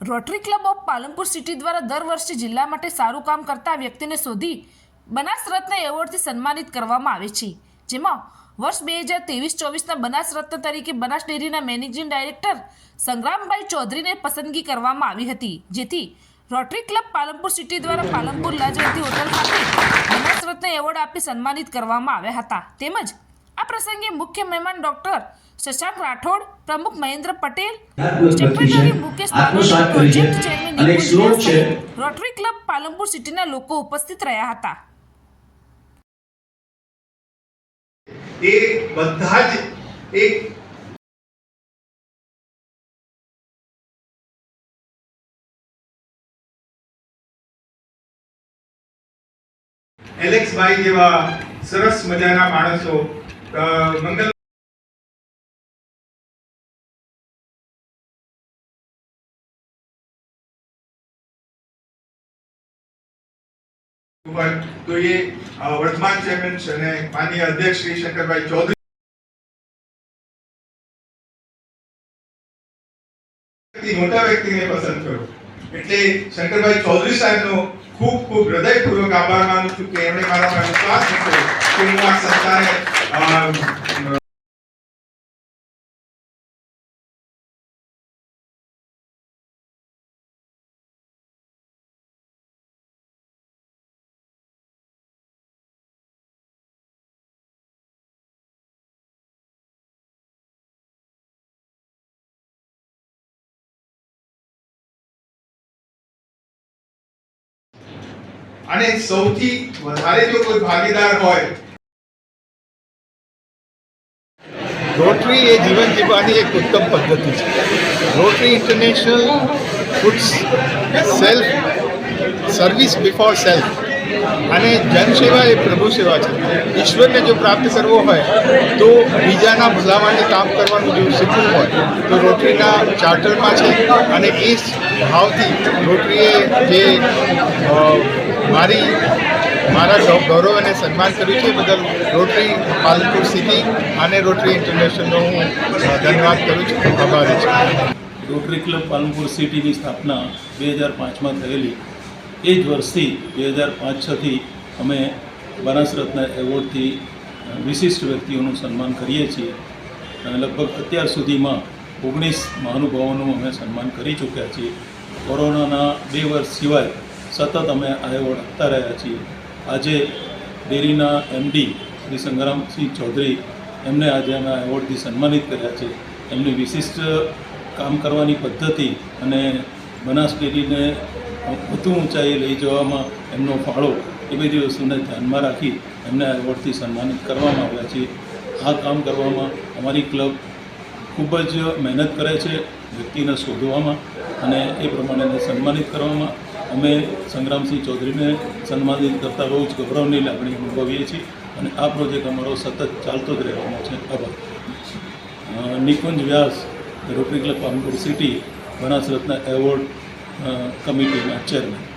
Rotary Club of Palanpur City દ્વારા દર વર્ષે જિલ્લા માટે સારું કામ કરતા વ્યક્તિને શોધી બનાસ રત્ન એવોર્ડથી સન્માનિત કરવામાં આવે છે. જેમાં વર્ષ બે હજાર ત્રેવીસ ચોવીસના બનાસ રત્ન તરીકે બનાસ ડેરીના મેનેજિંગ ડાયરેક્ટર સંગ્રામભાઈ ચૌધરીને પસંદગી કરવામાં આવી હતી. જેથી રોટરી ક્લબ પાલનપુર સિટી દ્વારા પાલનપુર લાજવતી હોટલ ખાતે બનાસ રત્ન એવોર્ડ આપી સન્માનિત કરવામાં આવ્યા હતા. તેમજ આ પ્રસંગે મુખ્ય મહેમાન ડોક્ટર શશાંક રાઠોડ પ્રમુખ Mahendra Patel secretary Mukesh project chairman Rotary Club Palanpur સિટીના લોકો ઉપસ્થિત રહ્યા હતા. એ બધા જ એક એલેક્સભાઈ જેવા સરસ મજાના માણસો. મંગલ તો એ વર્તમાન ચેરમેન અને માનનીય અધ્યક્ષ શ્રી શંકરભાઈ ચૌધરી. મોટા વ્યક્તિને પસંદ કરો એટલે શંકરભાઈ ચૌધરી સાહેબનો ખૂબ ખૂબ હૃદયપૂર્વક આભાર માનું છું કે એમણે મારામાં વિશ્વાસ મૂક્યો કે હું આ અને સૌથી વધારે જો કોઈ ભાગીદાર હોય, રોટરી એ જીવન જીવવાની એક ઉત્તમ પદ્ધતિ છે. Rotary International puts self service before self અને જનસેવા એ પ્રભુ સેવા છે. ઈશ્વરને જો પ્રાપ્ત કરવો હોય, તો બીજાના ભલા માટે કામ કરવાનું જો શીખવું હોય, તો રોટરીના ચાર્ટરમાં છે અને એ ભાવથી રોટરીએ જે મારી, મારા ગૌરવ અને સન્માન કર્યું છે બદલ રોટરી પાલનપુર સિટી અને રોટરી ઇન્ટરનેશનલનો હું ધન્યવાદ કરું છું. આભારી છું. રોટરી ક્લબ પાલનપુર સિટીની સ્થાપના બે હજાર પાંચમાં થયેલી. એ જ વર્ષથી બે હજાર પાંચ છથી અમે બનાસરત્ના એવોર્ડથી વિશિષ્ટ વ્યક્તિઓનું સન્માન કરીએ છીએ. અને લગભગ અત્યાર સુધીમાં ઓગણીસ મહાનુભાવોનું અમે સન્માન કરી ચૂક્યા છીએ. કોરોનાના બે વર્ષ સિવાય સતત અમે આ એવોર્ડ આપતા રહ્યા છીએ. આજે ડેરીના એમડી શ્રી સંગ્રામસિંહ ચૌધરી એમને આજે અમે એવોર્ડથી સન્માનિત કર્યા છે. એમની વિશિષ્ટ કામ કરવાની પદ્ધતિ અને બનાસ ડેરીને વધુ ઊંચાઈએ લઈ જવામાં એમનો ફાળો એ બધી વસ્તુને ધ્યાનમાં રાખી એમને એવોર્ડથી સન્માનિત કરવામાં આવ્યા છે આ કામ કરવામાં અમારી ક્લબ ખૂબ જ મહેનત કરે છે વ્યક્તિને શોધવામાં અને એ પ્રમાણે સન્માનિત કરવામાં. અમે સંગ્રામસિંહ ચૌધરીને સન્માનિત કરતાં બહુ જ ગૌરવની લાગણી અનુભવીએ છીએ અને આ પ્રોજેક્ટ અમારો સતત ચાલતો જ રહેવાનો છે. આભાર. Nikunj Vyas Rotary Club Palanpur City Banas Ratna award કમિટીના ચેરમેન.